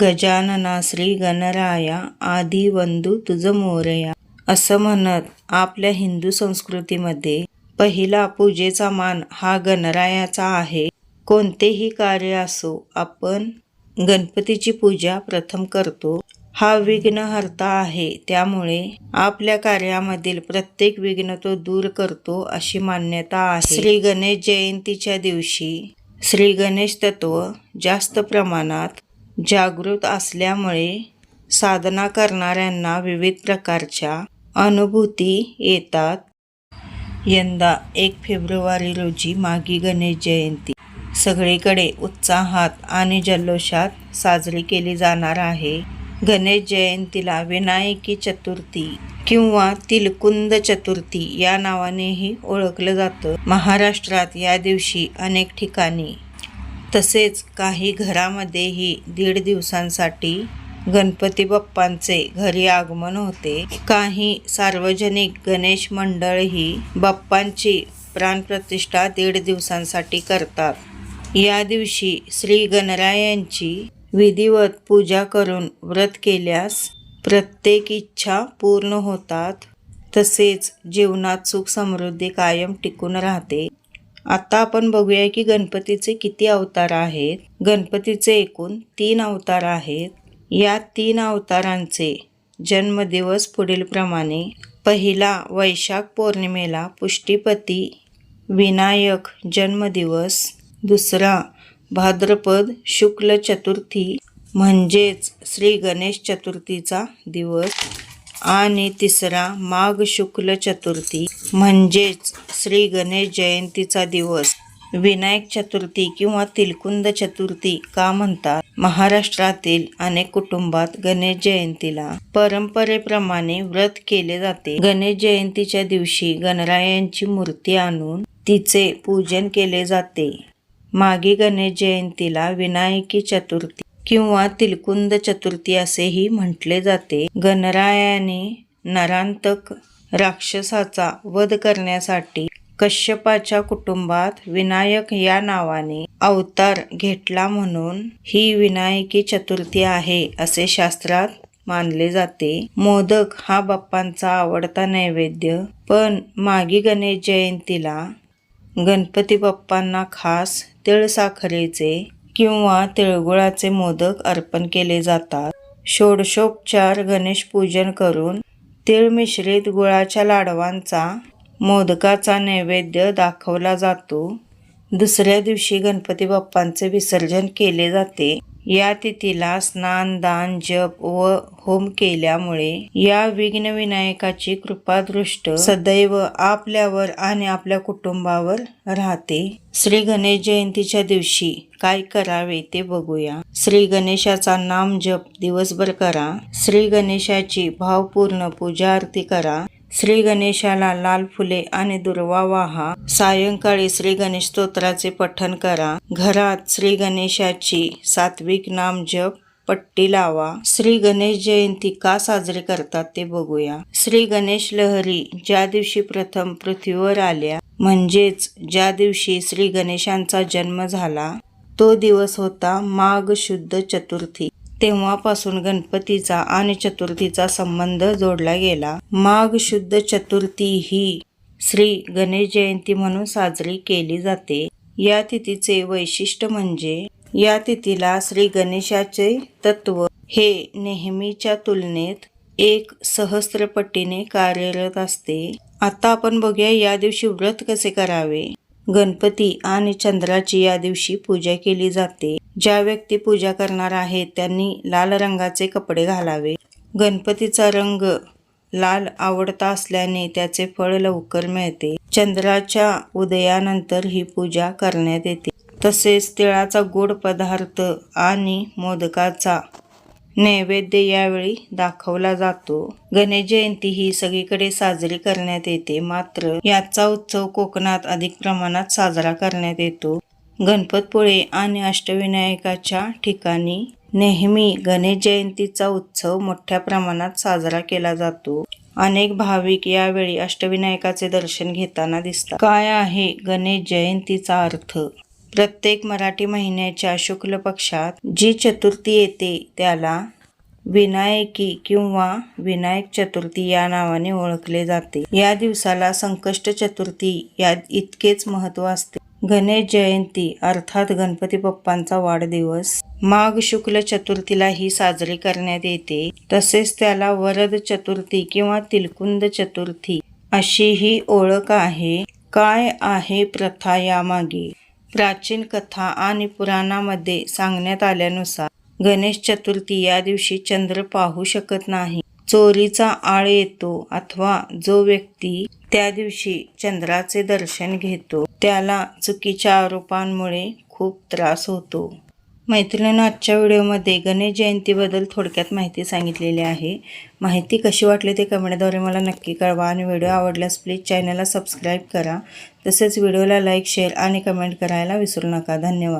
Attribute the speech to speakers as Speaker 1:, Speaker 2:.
Speaker 1: गजानना श्री गणराया आधी वंदू तुझ मोरया. असं म्हणत आपल्या हिंदू संस्कृतीमध्ये पहिला पूजेचा मान हा गणरायाचा आहे. कोणतेही कार्य असो आपण गणपतीची पूजा प्रथम करतो. हा विघ्नहर्ता आहे त्यामुळे आपल्या कार्यामधील प्रत्येक विघ्न तो दूर करतो अशी मान्यता आहे. श्री गणेश जयंतीच्या दिवशी श्री गणेश तत्व जास्त प्रमाणात जागृत असल्यामुळे साधना करणाऱ्यांना विविध प्रकारच्या अनुभूती येतात. यंदा एक फेब्रुवारी रोजी मागी गणेश जयंती. सगळीकडे उत्साहात आणि जल्लोषात साजरी केली जाणार आहे. गणेश जयंतीला विनायकी चतुर्थी किंवा तिलकुंद चतुर्थी या नावानेही ओळखलं जातं. महाराष्ट्रात या दिवशी अनेक ठिकाणी तसेच काही घरामध्येही दीड दिवसांसाठी गणपती बाप्पांचे घरी आगमन होते. काही सार्वजनिक गणेश मंडळही बाप्पांची प्राणप्रतिष्ठा दीड दिवसांसाठी करतात. या दिवशी श्री गणरायांची विधिवत पूजा करून व्रत केल्यास प्रत्येक इच्छा पूर्ण होतात. तसेच जीवनात सुख समृद्धी कायम टिकून राहते. आता आपण बघूया की गणपतीचे किती अवतार आहेत. गणपतीचे एकूण तीन अवतार आहेत. या तीन अवतारांचे जन्मदिवस पुढीलप्रमाणे पहिला वैशाख पौर्णिमेला पुष्टीपती विनायक जन्मदिवस दुसरा भाद्रपद शुक्ल चतुर्थी म्हणजेच श्री गणेश चतुर्थीचा दिवस आणि तिसरा माघ शुक्ल चतुर्थी. म्हणजेच श्री गणेश जयंतीचा दिवस. विनायक चतुर्थी किंवा तिलकुंद चतुर्थी का म्हणतात? महाराष्ट्रातील अनेक कुटुंबात गणेश जयंतीला परंपरेप्रमाणे व्रत केले जाते. गणेश जयंतीच्या दिवशी गणरायांची मूर्ती आणून तिचे पूजन केले जाते. मागे गणेश जयंतीला विनायकी चतुर्थी किंवा तिलकुंद चतुर्थी असेही म्हटले जाते. गणरायाने नरांतक राक्षसाचा वध करण्यासाठी कश्यपाच्या कुटुंबात विनायक या नावाने अवतार घेतला म्हणून ही विनायकी चतुर्थी आहे असे शास्त्रात मानले जाते. मोदक हा बाप्पांचा आवडता नैवेद्य. पण मागी गणेश जयंतीला गणपती बाप्पांना खास तिळसाखरेचे किंवा तिळगुळाचे मोदक अर्पण केले जातात. षोडशोपचार गणेश पूजन करून तिळ मिश्रित गुळाच्या लाडवांचा मोदकाचा नैवेद्य दाखवला जातो. दुसऱ्या दिवशी गणपती बाप्पांचे विसर्जन केले जाते. या तिथीला स्नान दान जप व होम केल्यामुळे या विघ्न विनायकाची कृपादृष्ट सदैव आपल्यावर आणि आपल्या कुटुंबावर राहते. श्री गणेश जयंतीच्या दिवशी काय करावे ते बघूया. श्री गणेशाचा नाम जप. दिवसभर करा. श्री गणेशाची भावपूर्ण पूजा आरती करा. श्री गणेशाला लाल फुले आणि दुर्वा वाहा. सायंकाळी श्री गणेश स्तोत्राचे पठण करा. घरात श्री गणेशाची सात्विक नाम जप पट्टी लावा. श्री गणेश जयंती का साजरी करतात ते बघूया. श्री गणेश लहरी ज्या दिवशी प्रथम पृथ्वीवर आल्या म्हणजेच ज्या दिवशी श्री गणेशांचा जन्म झाला तो दिवस होता माघ शुद्ध चतुर्थी. तेव्हापासून गणपतीचा आणि चतुर्थीचा संबंध जोडला गेला. माघ शुद्ध चतुर्थी ही श्री गणेश जयंती म्हणून साजरी केली जाते. या तिथीचे वैशिष्ट्य म्हणजे या तिथीला श्री गणेशाचे तत्व हे नेहमीच्या तुलनेत एक सहस्त्रपटीने कार्यरत असते. आता आपण बघूया या दिवशी व्रत कसे करावे. गणपती आणि चंद्राची या दिवशी पूजा केली जाते. ज्या व्यक्ती पूजा करणार आहेत त्यांनी लाल रंगाचे कपडे घालावे. गणपतीचा रंग लाल आवडता असल्याने त्याचे फळ लवकर मिळते. चंद्राच्या उदयानंतर ही पूजा करण्यात येते. तसेच तिळाचा गोड पदार्थ आणि मोदकाचा नैवेद्य यावेळी दाखवला जातो. गणेश जयंती ही सगळीकडे साजरी करण्यात येते. मात्र याचा उत्सव कोकणात अधिक प्रमाणात साजरा करण्यात येतो. गणपतपुळे आणि अष्टविनायकाच्या ठिकाणी नेहमी गणेश जयंतीचा उत्सव मोठ्या प्रमाणात साजरा केला जातो. अनेक भाविक यावेळी अष्टविनायकाचे दर्शन घेताना दिसतात. काय आहे गणेश जयंतीचा अर्थ? प्रत्येक मराठी महिन्याच्या शुक्ल पक्षात जी चतुर्थी येते त्याला विनायकी किंवा विनायक चतुर्थी या नावाने ओळखले जाते. या दिवसाला संकष्ट चतुर्थी या इतकेच महत्त्व असते. गणेश जयंती अर्थात गणपती बाप्पांचा वाढदिवस. माघ शुक्ल चतुर्थीला ही साजरी करण्यात येते. तसेच त्याला वरद चतुर्थी किंवा तिलकुंद चतुर्थी अशी ही ओळख आहे. काय आहे प्रथा यामागे? प्राचीन कथा आणि पुराणामध्ये सांगण्यात आल्यानुसार गणेश चतुर्थी या दिवशी चंद्र पाहू शकत नाही. चोरीचा आळ येतो अथवा जो व्यक्ती त्या दिवशी चंद्राचे दर्शन घेतो. त्याला चुकीच्या आरोपांमुळे खूप त्रास होतो. मैत्रिणीनं आजच्या व्हिडिओमध्ये गणेश जयंतीबद्दल थोडक्यात माहिती सांगितलेली आहे. माहिती कशी वाटली ते कमेंटद्वारे मला नक्की कळवा आणि व्हिडिओ आवडल्यास प्लीज चॅनलला सबस्क्राईब करा. तसेच व्हिडिओला लाईक शेअर आणि कमेंट करायला विसरू नका. धन्यवाद.